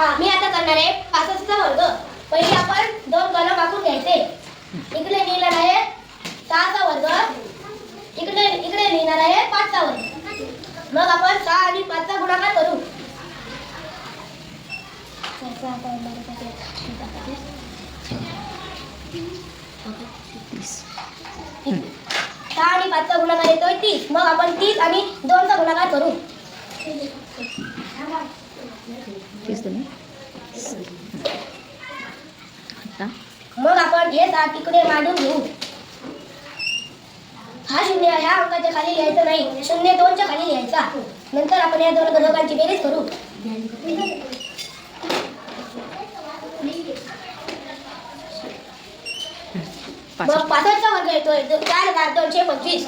मी आता करणार आहे. पासष्टचा वर्ग. पहिले आपण दोन कलम वाकून घ्यायचे. इकडे लिहिणार आहे सहाचा वर्ग. इकडे इकडे लिहिणार आहे पाचचा वर्ग. मग आपण सहा आणि पाचचा गुणाकार करू. सहा आणि पाचचा गुणाकार येतोय तीस. मग आपण तीस आणि दोनचा गुणाकार करू. तीस दोन्ही आता? मग आपण हे सात तिकडे मांडून घेऊ. हा शून्य ह्या अंकाच्या खाली लिहायचं नाही. शून्य दोनच्या खाली लिहायचा. नंतर आपण या दोन घटकांची बेरीज करू. मग पासष्टचा वर्ग येतोय. चार हजार दोनशे पंचवीस.